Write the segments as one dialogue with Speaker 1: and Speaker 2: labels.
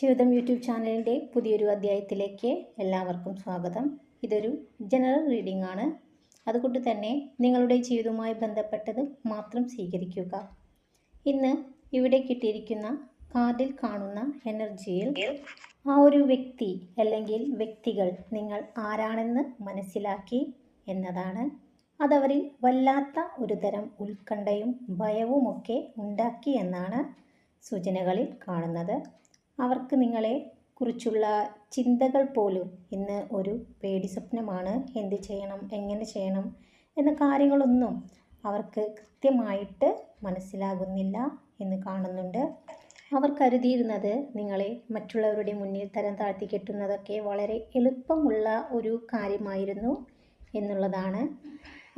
Speaker 1: ജീവിതം യൂട്യൂബ് ചാനലിന്റെ പുതിയൊരു അധ്യായത്തിലേക്ക് എല്ലാവർക്കും സ്വാഗതം. ഇതൊരു ജനറൽ റീഡിംഗ് ആണ്. അതുകൊണ്ട് തന്നെ നിങ്ങളുടെ ജീവിതവുമായി ബന്ധപ്പെട്ടത് മാത്രം സ്വീകരിക്കുക. ഇന്ന് ഇവിടെ കിട്ടിയിരിക്കുന്ന കാർഡിൽ കാണുന്ന എനർജിയിൽ ആ ഒരു വ്യക്തി അല്ലെങ്കിൽ വ്യക്തികൾ നിങ്ങൾ ആരാണെന്ന് മനസ്സിലാക്കി എന്നതാണ്. അതവരിൽ വല്ലാത്ത ഒരു തരം ഉത്കണ്ഠയും ഭയവുമൊക്കെ ഉണ്ടാക്കി എന്നാണ് സൂചനകളിൽ കാണുന്നത്. അവർക്ക് നിങ്ങളെ കുറിച്ചുള്ള ചിന്തകൾ പോലും ഇന്ന് ഒരു പേടി സ്വപ്നമാണ്. എന്ത് ചെയ്യണം? എങ്ങനെ ചെയ്യണം? എന്ന കാര്യങ്ങളൊന്നും അവർക്ക് കൃത്യമായിട്ട് മനസ്സിലാകുന്നില്ല എന്ന് കാണുന്നുണ്ട്. അവർ കരുതിയിരുന്നത് നിങ്ങളെ മറ്റുള്ളവരുടെ മുന്നിൽ തരം താഴ്ത്തി കെട്ടുന്നതൊക്കെ വളരെ എളുപ്പമുള്ള ഒരു കാര്യമായിരുന്നു എന്നുള്ളതാണ്.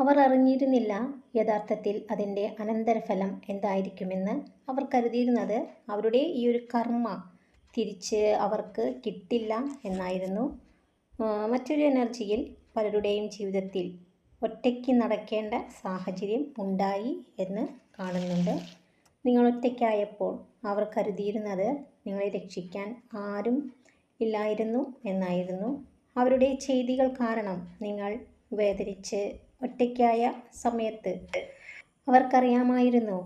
Speaker 1: അവർ അറിഞ്ഞിരുന്നില്ല യഥാർത്ഥത്തിൽ അതിന്റെ അനന്തരഫലം എന്തായിരിക്കുമെന്ന്. അവർ കരുതിയിരുന്നത് അവരുടെ ഈ ഒരു കർമ്മ തിരിച്ച് അവർക്ക് കിട്ടില്ല എന്നായിരുന്നു. മറ്റൊരു എനർജിയിൽ പലരുടെയും ജീവിതത്തിൽ ഒറ്റയ്ക്ക് നടക്കേണ്ട സാഹചര്യം ഉണ്ടായി എന്ന് കാണുന്നുണ്ട്. നിങ്ങൾ ഒറ്റയ്ക്കായപ്പോൾ അവർ കരുതിയിരുന്നത് നിങ്ങളെ രക്ഷിക്കാൻ ആരും ഇല്ലായിരുന്നു എന്നായിരുന്നു. അവരുടെ ചെയ്തികൾ കാരണം നിങ്ങൾ വേദനിച്ച് ഒറ്റയ്ക്കായ സമയത്ത് അവർക്കറിയാമായിരുന്നു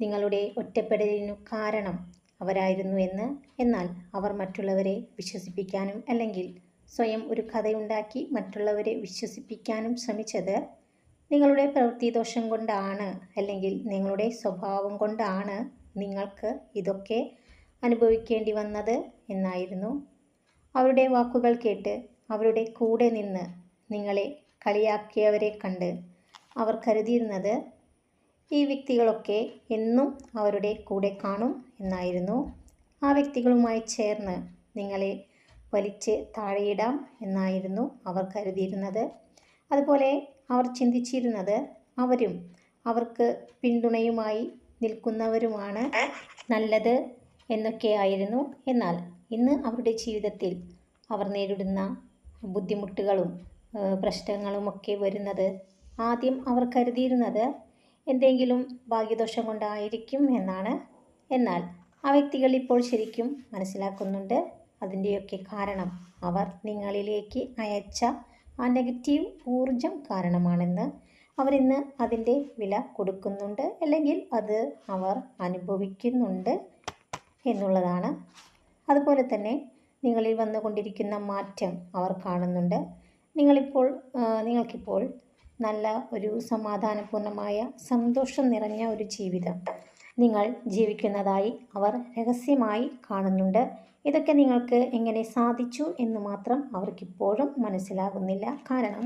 Speaker 1: നിങ്ങളുടെ ഒറ്റപ്പെടലിനു കാരണം അവരായിരുന്നു എന്ന്. എന്നാൽ അവർ മറ്റുള്ളവരെ വിശ്വസിപ്പിക്കാനും അല്ലെങ്കിൽ സ്വയം ഒരു കഥയുണ്ടാക്കി മറ്റുള്ളവരെ വിശ്വസിപ്പിക്കാനും ശ്രമിച്ചത് നിങ്ങളുടെ പ്രവൃത്തി ദോഷം കൊണ്ടാണ് അല്ലെങ്കിൽ നിങ്ങളുടെ സ്വഭാവം കൊണ്ടാണ് നിങ്ങൾക്ക് ഇതൊക്കെ അനുഭവിക്കേണ്ടി വന്നത് എന്നായിരുന്നു. അവരുടെ വാക്കുകൾ കേട്ട് അവരുടെ കൂടെ നിന്ന് നിങ്ങളെ കളിയാക്കിയവരെ കണ്ട് അവർ കരുതിയിരുന്നത് ഈ വ്യക്തികളൊക്കെ എന്നും അവരുടെ കൂടെ കാണും എന്നായിരുന്നു. ആ വ്യക്തികളുമായി ചേർന്ന് നിങ്ങളെ വലിച്ച് താഴെയിടാം എന്നായിരുന്നു അവർ കരുതിയിരുന്നത്. അതുപോലെ അവർ ചിന്തിച്ചിരുന്നത് അവരും അവർക്ക് പിന്തുണയുമായി നിൽക്കുന്നവരുമാണ് നല്ലത് എന്നൊക്കെയായിരുന്നു. എന്നാൽ ഇന്ന് അവരുടെ ജീവിതത്തിൽ അവർ നേരിടുന്ന ബുദ്ധിമുട്ടുകളും പ്രശ്നങ്ങളുമൊക്കെ വരുന്നത് ആദ്യം അവർ കരുതിയിരുന്നത് എന്തെങ്കിലും ഭാഗ്യദോഷം കൊണ്ടായിരിക്കും എന്നാണ്. എന്നാൽ ആ വ്യക്തികൾ ഇപ്പോൾ ശരിക്കും മനസ്സിലാക്കുന്നുണ്ട്. അതിന്റെയൊക്കെ കാരണം അവർ നിങ്ങളിലേക്ക് അയച്ച ആ നെഗറ്റീവ് ഊർജം കാരണമാണെന്ന് അവരിന്ന് അതിന്റെ വില കൊടുക്കുന്നുണ്ട്. അല്ലെങ്കിൽ അത് അവർ അനുഭവിക്കുന്നുണ്ട് എന്നുള്ളതാണ്. അതുപോലെ തന്നെ നിങ്ങളിൽ വന്നുകൊണ്ടിരിക്കുന്ന മാറ്റം അവർ കാണുന്നുണ്ട്. നിങ്ങളിപ്പോൾ നിങ്ങൾക്കിപ്പോൾ നല്ല ഒരു സമാധാനപൂർണമായ സന്തോഷം നിറഞ്ഞ ഒരു ജീവിതം നിങ്ങൾ ജീവിക്കുന്നതായി അവർ രഹസ്യമായി കാണുന്നുണ്ട്. ഇതൊക്കെ നിങ്ങൾക്ക് എങ്ങനെ സാധിച്ചു എന്ന് മാത്രം അവർക്കിപ്പോഴും മനസ്സിലാകുന്നില്ല. കാരണം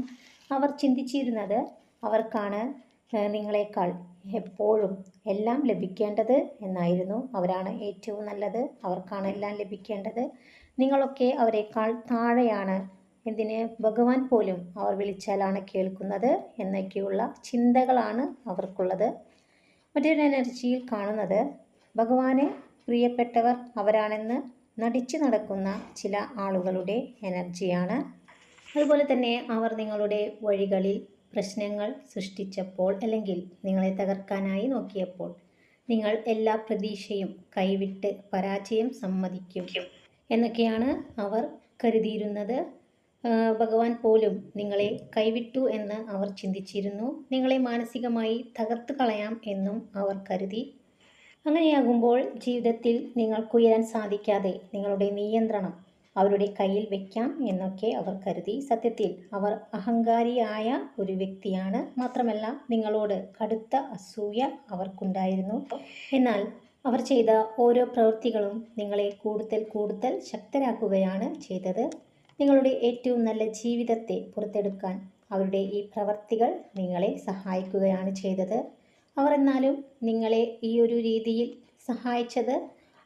Speaker 1: അവർ ചിന്തിച്ചിരുന്നത് അവർക്കാണ് നിങ്ങളെക്കാൾ എപ്പോഴും എല്ലാം ലഭിക്കേണ്ടത് എന്നായിരുന്നു. അവരാണ് ഏറ്റവും നല്ലത്. അവർക്കാണ് എല്ലാം ലഭിക്കേണ്ടത്. നിങ്ങളൊക്കെ അവരെക്കാൾ താഴെയാണ് എന്തിന്? ഭഗവാൻ പോലും അവർ വിളിച്ചാലാണ് കേൾക്കുന്നത് എന്നൊക്കെയുള്ള ചിന്തകളാണ് അവർക്കുള്ളത്. മറ്റൊരു എനർജിയിൽ കാണുന്നത് ഭഗവാനെ പ്രിയപ്പെട്ടവർ അവരാണെന്ന് നടിച്ചു നടക്കുന്ന ചില ആളുകളുടെ എനർജിയാണ്. അതുപോലെ തന്നെ അവർ നിങ്ങളുടെ വഴികളിൽ പ്രശ്നങ്ങൾ സൃഷ്ടിച്ചപ്പോൾ അല്ലെങ്കിൽ നിങ്ങളെ തകർക്കാനായി നോക്കിയപ്പോൾ നിങ്ങൾ എല്ലാ പ്രതീക്ഷയും കൈവിട്ട് പരാജയം സമ്മതിക്കും എന്നൊക്കെയാണ് അവർ കരുതിയിരുന്നത്. ഭഗവാൻ പോലും നിങ്ങളെ കൈവിട്ടു എന്ന് അവർ ചിന്തിച്ചിരുന്നു. നിങ്ങളെ മാനസികമായി തകർത്ത് കളയാം എന്നും അവർ കരുതി. അങ്ങനെയാകുമ്പോൾ ജീവിതത്തിൽ നിങ്ങൾക്കുയരാൻ സാധിക്കാതെ നിങ്ങളുടെ നിയന്ത്രണം അവരുടെ കയ്യിൽ വെക്കാം എന്നൊക്കെ അവർ കരുതി. സത്യത്തിൽ അവർ അഹങ്കാരിയായ ഒരു വ്യക്തിയാണ്. മാത്രമല്ല നിങ്ങളോട് കടുത്ത അസൂയ അവർക്കുണ്ടായിരുന്നു. എന്നാൽ അവർ ചെയ്ത ഓരോ പ്രവൃത്തികളും നിങ്ങളെ കൂടുതൽ കൂടുതൽ ശക്തരാക്കുകയാണ് ചെയ്തത്. നിങ്ങളുടെ ഏറ്റവും നല്ല ജീവിതത്തെ പുറത്തെടുക്കാൻ അവരുടെ ഈ പ്രവർത്തികൾ നിങ്ങളെ സഹായിക്കുകയാണ് ചെയ്തത്. അവർ എന്നാലും നിങ്ങളെ ഈ ഒരു രീതിയിൽ സഹായിച്ചത്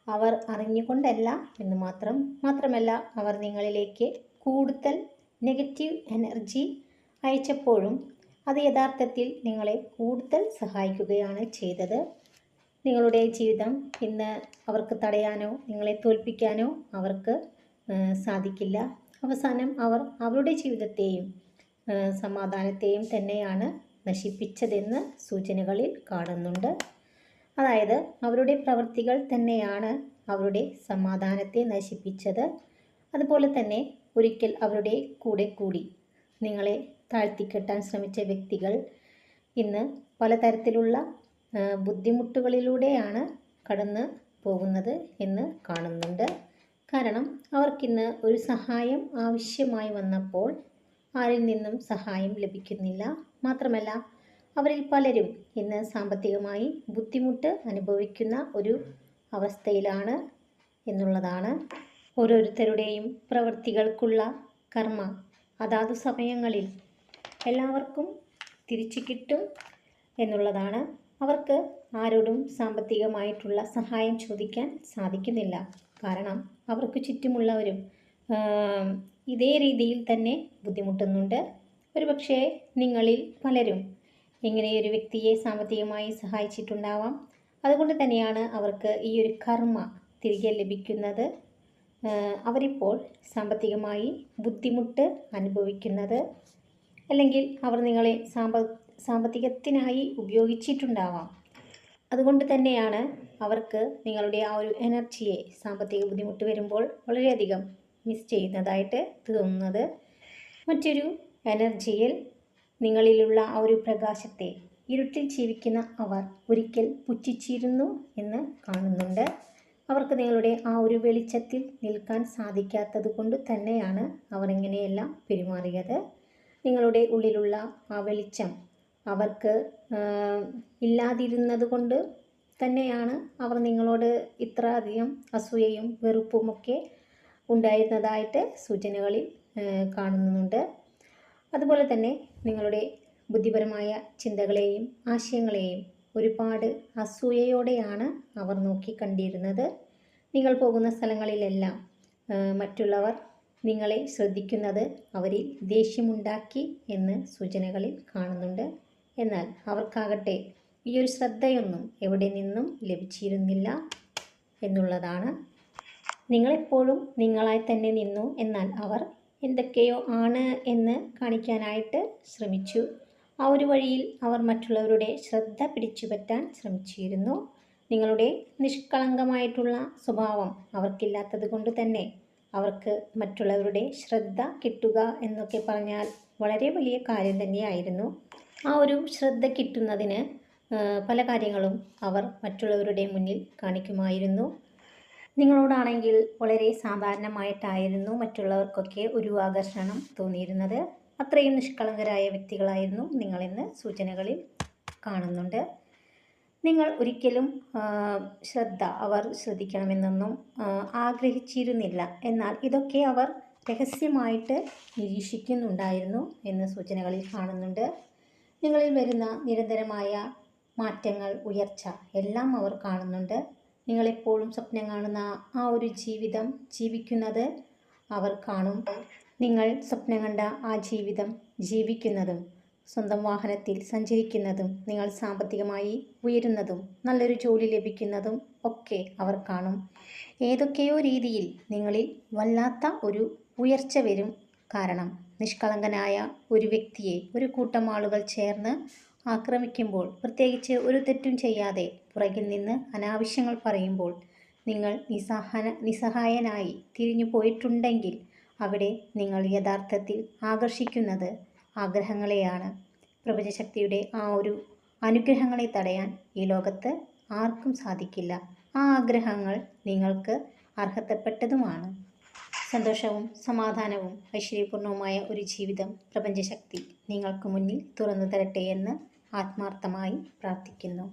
Speaker 1: അവർ അറിഞ്ഞുകൊണ്ടല്ല എന്ന് മാത്രം മാത്രമല്ല അവർ നിങ്ങളിലേക്ക് കൂടുതൽ നെഗറ്റീവ് എനർജി അയച്ചപ്പോഴും അത് യഥാർത്ഥത്തിൽ നിങ്ങളെ കൂടുതൽ സഹായിക്കുകയാണ് ചെയ്തത്. നിങ്ങളുടെ ജീവിതം ഇന്ന് അവർക്ക് തടയാനോ നിങ്ങളെ തോൽപ്പിക്കാനോ അവർക്ക് സാധിക്കില്ല. അവസാനം അവർ അവരുടെ ജീവിതത്തെയും സമാധാനത്തെയും തന്നെയാണ് നശിപ്പിച്ചതെന്ന് സൂചനകളിൽ കാണുന്നുണ്ട്. അതായത് അവരുടെ പ്രവൃത്തികൾ തന്നെയാണ് അവരുടെ സമാധാനത്തെ നശിപ്പിച്ചത്. അതുപോലെ തന്നെ ഒരിക്കൽ അവരുടെ കൂടെ കൂടി നിങ്ങളെ താഴ്ത്തിക്കെട്ടാൻ ശ്രമിച്ച വ്യക്തികൾ ഇന്ന് പലതരത്തിലുള്ള ബുദ്ധിമുട്ടുകളിലൂടെയാണ് കടന്ന് പോകുന്നത് എന്ന് കാണുന്നുണ്ട്. കാരണം അവർക്കിന്ന് ഒരു സഹായം ആവശ്യമായി വന്നപ്പോൾ ആരിൽ നിന്നും സഹായം ലഭിക്കുന്നില്ല. മാത്രമല്ല അവരിൽ പലരും ഇന്ന് സാമ്പത്തികമായി ബുദ്ധിമുട്ട് അനുഭവിക്കുന്ന ഒരു അവസ്ഥയിലാണ് എന്നുള്ളതാണ്. ഓരോരുത്തരുടെയും പ്രവൃത്തികൾക്കുള്ള കർമ്മ. അതാതു സമയങ്ങളിൽ എല്ലാവർക്കും തിരിച്ചു കിട്ടും എന്നുള്ളതാണ്. അവർക്ക് ആരോടും സാമ്പത്തികമായിട്ടുള്ള സഹായം ചോദിക്കാൻ സാധിക്കുന്നില്ല. കാരണം അവർക്ക് ചുറ്റുമുള്ളവരും ഇതേ രീതിയിൽ തന്നെ ബുദ്ധിമുട്ടുന്നുണ്ട്. ഒരുപക്ഷേ നിങ്ങളിൽ പലരും ഇങ്ങനെയൊരു വ്യക്തിയെ സാമ്പത്തികമായി സഹായിച്ചിട്ടുണ്ടാവാം. അതുകൊണ്ട് തന്നെയാണ് അവർക്ക് ഈ ഒരു കർമ്മ തിരികെ ലഭിക്കുന്നത്. അവരിപ്പോൾ സാമ്പത്തികമായി ബുദ്ധിമുട്ട് അനുഭവിക്കുന്നത്. അല്ലെങ്കിൽ അവർ നിങ്ങളെ സാമ്പ സാമ്പത്തികത്തിനായി ഉപയോഗിച്ചിട്ടുണ്ടാവാം. അതുകൊണ്ട് തന്നെയാണ് അവർക്ക് നിങ്ങളുടെ ആ ഒരു എനർജിയെ സാമ്പത്തിക ബുദ്ധിമുട്ട് വരുമ്പോൾ വളരെയധികം മിസ് ചെയ്യുന്നതായിട്ട് തോന്നുന്നത്. മറ്റൊരു എനർജിയിൽ നിങ്ങളിലുള്ള ആ ഒരു പ്രകാശത്തെ ഇരുട്ടിൽ ജീവിക്കുന്ന അവർ ഒരിക്കൽ പുച്ഛിച്ചിരുന്നു എന്ന് കാണുന്നുണ്ട്. അവർക്ക് നിങ്ങളുടെ ആ ഒരു വെളിച്ചത്തിൽ നിൽക്കാൻ സാധിക്കാത്തത് കൊണ്ട് തന്നെയാണ് അവർ ഇങ്ങനെയെല്ലാം പെരുമാറിയത്. നിങ്ങളുടെ ഉള്ളിലുള്ള ആ വെളിച്ചം അവർക്ക് ഇല്ലാതിരുന്നത് കൊണ്ട് തന്നെയാണ് അവർ നിങ്ങളോട് ഇത്ര അധികം അസൂയയും വെറുപ്പുമൊക്കെ ഉണ്ടായിരുന്നതായിട്ട് സൂചനകളിൽ കാണുന്നുണ്ട്. അതുപോലെ തന്നെ നിങ്ങളുടെ ബുദ്ധിപരമായ ചിന്തകളെയും ആശയങ്ങളെയും ഒരുപാട് അസൂയയോടെയാണ് അവർ നോക്കി കണ്ടിരുന്നത്. നിങ്ങൾ പോകുന്ന സ്ഥലങ്ങളിലെല്ലാം മറ്റുള്ളവർ നിങ്ങളെ ശ്രദ്ധിക്കുന്നത് അവരിൽ ദേഷ്യമുണ്ടാക്കി എന്ന് സൂചനകളിൽ കാണുന്നുണ്ട്. എന്നാൽ അവർക്കാകട്ടെ ഈ ഒരു ശ്രദ്ധയൊന്നും എവിടെ നിന്നും ലഭിച്ചിരുന്നില്ല എന്നുള്ളതാണ്. നിങ്ങളെപ്പോഴും നിങ്ങളായി തന്നെ നിന്നു എന്നാൽ അവർ എന്തൊക്കെയോ ആണ് എന്ന് കാണിക്കാനായിട്ട് ശ്രമിച്ചു. ആ ഒരു വഴിയിൽ അവർ മറ്റുള്ളവരുടെ ശ്രദ്ധ പിടിച്ചുപറ്റാൻ ശ്രമിച്ചിരുന്നു. നിങ്ങളുടെ നിഷ്കളങ്കമായിട്ടുള്ള സ്വഭാവം അവർക്കില്ലാത്തത് കൊണ്ട് തന്നെ അവർക്ക് മറ്റുള്ളവരുടെ ശ്രദ്ധ കിട്ടുക എന്നൊക്കെ പറഞ്ഞാൽ വളരെ വലിയ കാര്യം തന്നെയായിരുന്നു. ആ ഒരു ശ്രദ്ധ കിട്ടുന്നതിന് പല കാര്യങ്ങളും അവർ മറ്റുള്ളവരുടെ മുന്നിൽ കാണിക്കുമായിരുന്നു. നിങ്ങളോടാണെങ്കിൽ വളരെ സാധാരണമായിട്ടായിരുന്നു മറ്റുള്ളവർക്കൊക്കെ ഒരു ആകർഷണം തോന്നിയിരുന്നത്. അത്രയും നിഷ്കളങ്കരായ വ്യക്തികളായിരുന്നു നിങ്ങളിന്ന് സൂചനകളിൽ കാണുന്നുണ്ട്. നിങ്ങൾ ഒരിക്കലും ശ്രദ്ധ അവർ ശ്രദ്ധിക്കണമെന്നൊന്നും ആഗ്രഹിച്ചിരുന്നില്ല. എന്നാൽ ഇതൊക്കെ അവർ രഹസ്യമായിട്ട് നിരീക്ഷിക്കുന്നുണ്ടായിരുന്നു എന്ന് സൂചനകളിൽ കാണുന്നുണ്ട്. നിങ്ങളിൽ വരുന്ന നിരന്തരമായ മാറ്റങ്ങൾ ഉയർച്ച എല്ലാം അവർ കാണുന്നുണ്ട്. നിങ്ങളെപ്പോഴും സ്വപ്നം കാണുന്ന ആ ഒരു ജീവിതം ജീവിക്കുന്നത് അവർ കാണും. നിങ്ങൾ സ്വപ്നം കണ്ട ആ ജീവിതം ജീവിക്കുന്നതും സ്വന്തം വാഹനത്തിൽ സഞ്ചരിക്കുന്നതും നിങ്ങൾ സാമ്പത്തികമായി ഉയരുന്നതും നല്ലൊരു ജോലി ലഭിക്കുന്നതും ഒക്കെ അവർ കാണും. ഏതൊക്കെയോ രീതിയിൽ നിങ്ങളിൽ വല്ലാത്ത ഒരു ഉയർച്ച വരും കാരണം നിഷ്കളങ്കനായ ഒരു വ്യക്തിയെ ഒരു കൂട്ടം ആളുകൾ ചേർന്ന് ആക്രമിക്കുമ്പോൾ പ്രത്യേകിച്ച് ഒരു തെറ്റും ചെയ്യാതെ പുറകിൽ നിന്ന് അനാവശ്യങ്ങൾ പറയുമ്പോൾ നിങ്ങൾ നിസ്സഹന നിസ്സഹായനായി തിരിഞ്ഞു പോയിട്ടുണ്ടെങ്കിൽ അവിടെ നിങ്ങൾ യഥാർത്ഥത്തിൽ ആകർഷിക്കുന്നത് ആഗ്രഹങ്ങളെയാണ്. പ്രപഞ്ചശക്തിയുടെ ആ ഒരു അനുഗ്രഹങ്ങളെ തടയാൻ ഈ ലോകത്ത് ആർക്കും സാധിക്കില്ല. ആ ആഗ്രഹങ്ങൾ നിങ്ങൾക്ക് അർഹതപ്പെട്ടതുമാണ്. സന്തോഷവും സമാധാനവും ഐശ്വര്യപൂർണവുമായ ഒരു ജീവിതം പ്രപഞ്ചശക്തി നിങ്ങൾക്ക് മുന്നിൽ തുറന്നു തരട്ടെ എന്ന് ആത്മാർത്ഥമായി പ്രാർത്ഥിക്കുന്നു.